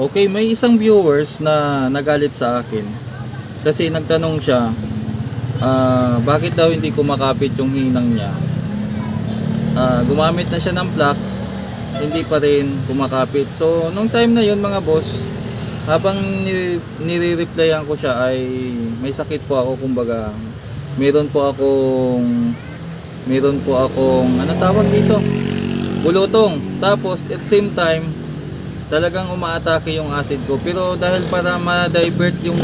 Okay, may isang viewers na nagalit sa akin. Kasi nagtanong siya, ah, bakit daw hindi kumakapit yung hinang niya? Ah, gumamit na siya ng flux, hindi pa rin kumakapit. So, nung time na yun mga boss, habang ni- nire-replyan ko siya ay may sakit po ako kumbaga. Meron po akong meron po akong ano tawag dito? Bulutong. Tapos at same time talagang umaatake yung acid ko. Pero dahil para ma-divert yung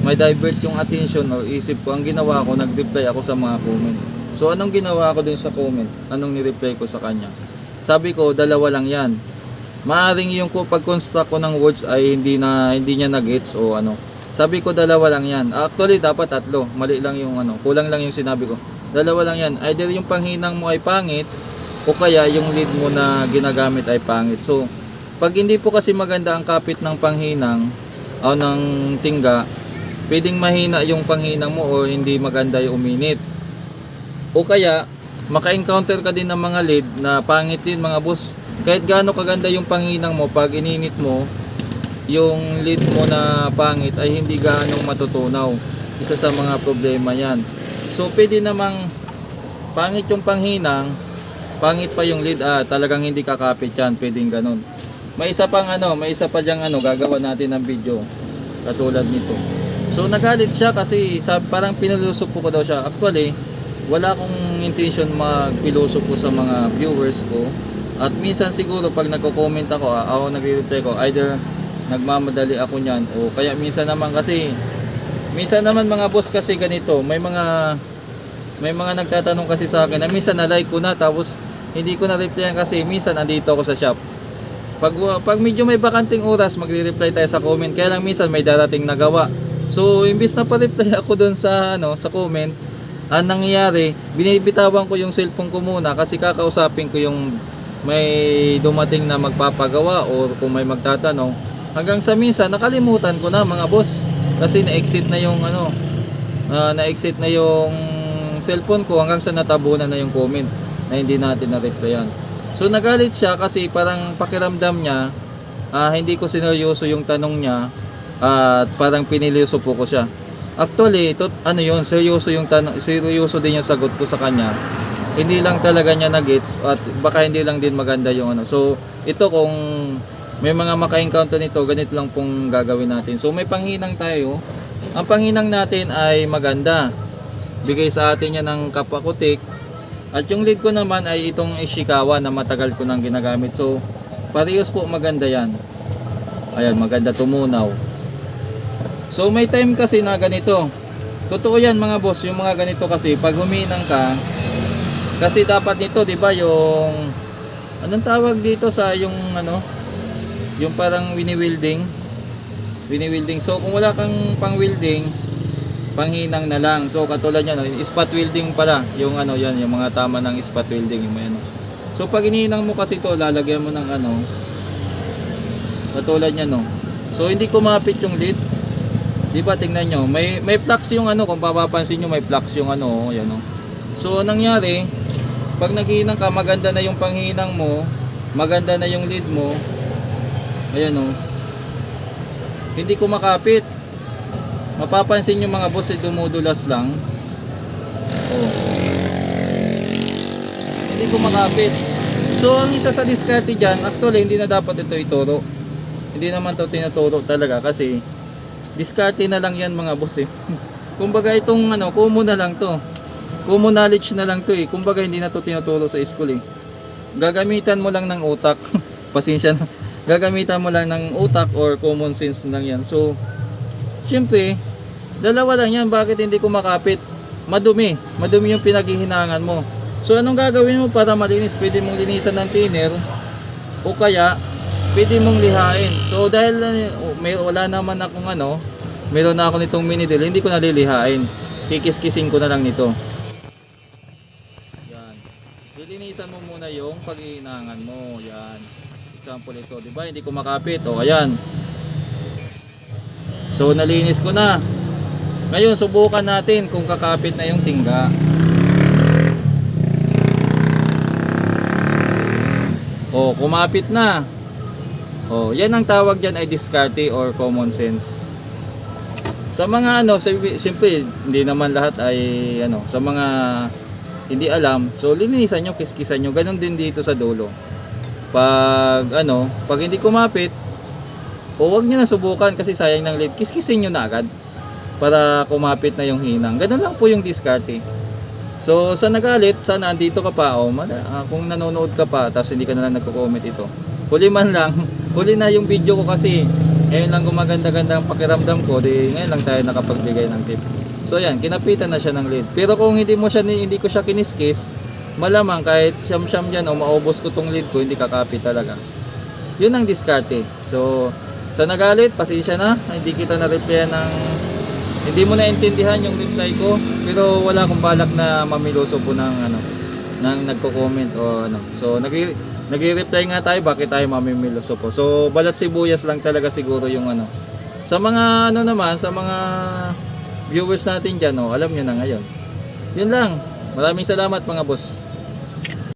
ma-divert yung attention o isip ko, ang ginawa ko, nag-reply ako sa mga comment. So anong ginawa ko dun sa comment? Anong ni-reply ko sa kanya? Sabi ko, dalawa lang yan. Maaring yung pag-construct ko ng words ay hindi na hindi niya na-gets o ano. Sabi ko dalawa lang yan. Actually dapat tatlo. Mali lang yung ano. Kulang lang yung sinabi ko. Dalawa lang yan. Either yung panghinang mo ay pangit o kaya yung lead mo na ginagamit ay pangit. So pag hindi po kasi maganda ang kapit ng panghinang o ng tingga, pwedeng mahina yung panghinang mo o hindi maganda yung uminit. O kaya, maka-encounter ka din ng mga lead na pangit din mga boss. Kahit gaano kaganda yung panghinang mo, pag ininit mo, yung lead mo na pangit ay hindi gaano matutunaw. Isa sa mga problema yan. So, pwede namang pangit yung panghinang, pangit pa yung lead, ah, talagang hindi kakapit yan, pwedeng ganun. May isa pang ano, may isa pa diyang ano, gagawa natin ng video katulad nito. So nagalit siya kasi sa parang pinalusok ko ko daw siya. Actually, wala akong intention magpilusok ko sa mga viewers ko. At minsan siguro pag nagko-comment ako, ako nagre-reply ko, either nagmamadali ako niyan o kaya minsan naman kasi minsan naman mga boss kasi ganito, may mga may mga nagtatanong kasi sa akin na minsan na-like ko na tapos hindi ko na-replyan kasi minsan andito ako sa shop. Pag, pag medyo may bakanting oras, magre-reply tayo sa comment. Kaya lang minsan may darating na gawa. So, imbis na pa-reply ako doon sa, ano, sa comment, ang nangyayari, binibitawan ko yung cellphone ko muna kasi kakausapin ko yung may dumating na magpapagawa or kung may magtatanong. Hanggang sa minsan, nakalimutan ko na mga boss. Kasi na-exit na yung ano, ah, na-exit na yung cellphone ko hanggang sa natabunan na yung comment na hindi natin na-replyan. So nagalit siya kasi parang pakiramdam niya ah, hindi ko sineryoso yung tanong niya at parang piniliso po ko siya. Actually, ito, ano yun, seryoso yung tanong, seryoso din yung sagot ko sa kanya. Hindi lang talaga niya na-gets at baka hindi lang din maganda yung ano. So, ito kung may mga maka-encounter nito, ganito lang pong gagawin natin. So, may panghinang tayo. Ang panghinang natin ay maganda. Bigay sa atin yan ng kapakutik. At yung lead ko naman ay itong Ishikawa na matagal ko nang ginagamit. So, parehas po maganda yan. Ayan, maganda tumunaw. So, may time kasi na ganito. Totoo yan mga boss, yung mga ganito kasi, pag huminang ka, kasi dapat nito, di ba, yung, anong tawag dito sa yung, ano, yung parang wini-wielding. Wini-wielding. So, kung wala kang pang-wielding, panghinang na lang. So katulad yan, no, spot welding pala, yung ano yan, yung mga tama ng spot welding yung ano. So pag inihinang mo kasi to, lalagyan mo ng ano, katulad yan no. So hindi kumapit yung lid. Di ba tingnan nyo, may may flux yung ano, kung papapansin nyo may flux yung ano, oh, yan no. So nangyari, pag naghihinang ka, maganda na yung panghinang mo, maganda na yung lid mo. Ayan oh. Hindi kumakapit. Mapapansin yung mga boss ay dumudulas lang. Oh. Hindi ko makapit. So, ang isa sa diskarte dyan, actually, hindi na dapat ito ituro. Hindi naman to tinuturo talaga kasi diskarte na lang yan mga boss eh. Kumbaga itong ano, common na lang to. Common knowledge na lang to eh. Kumbaga hindi na to tinuturo sa school eh. Gagamitan mo lang ng utak. Pasensya na. Gagamitan mo lang ng utak or common sense na lang yan. So, Siyempre, dalawa lang yan. Bakit hindi ko makapit? Madumi. Madumi yung pinaghihinangan mo. So, anong gagawin mo para malinis? Pwede mong linisan ng thinner o kaya pwede mong lihain. So, dahil uh, may, wala naman akong ano, meron na ako nitong mini drill, hindi ko nalilihain. Kikis-kising ko na lang nito. Yan. Lilinisan mo muna yung paghihinangan mo. Yan. Example ito, di ba? Hindi ko makapit. O, ayan. So nalinis ko na. Ngayon subukan natin kung kakapit na yung tingga. O kumapit na. Oh, yan ang tawag diyan ay diskarte or common sense. Sa mga ano, siyempre, hindi naman lahat ay ano, sa mga hindi alam, so linisan nyo, kiskisan nyo, ganun din dito sa dulo. Pag ano, pag hindi kumapit, o wag nyo na subukan kasi sayang ng lead, kiskisin nyo na agad para kumapit na yung hinang. Ganun lang po yung diskarte. So, sa nagalit, sana andito ka pa, o mada, ah, kung nanonood ka pa, tapos hindi ka na lang nagko-comment ito. Huli man lang, huli na yung video ko kasi, ngayon lang gumaganda-ganda ang pakiramdam ko, di ngayon lang tayo nakapagbigay ng tip. So yan, kinapitan na siya ng lead. Pero kung hindi mo siya, hindi ko siya kiniskis, malamang kahit siyam-siyam yan o maubos ko tong lead ko, hindi kakapit talaga. Yun ang diskarte. So, sa nagalit, pasensya na, hindi kita na-replyan ng hindi mo naintindihan yung reply ko pero wala akong balak na mamiloso po ng ano ng nagko-comment o ano. So nagre nagre-reply nga tayo bakit tayo mamimiloso po. So balat sibuyas lang talaga siguro yung ano. Sa mga ano naman, sa mga viewers natin diyan, oh, alam niyo na ngayon. Yun lang. Maraming salamat mga boss.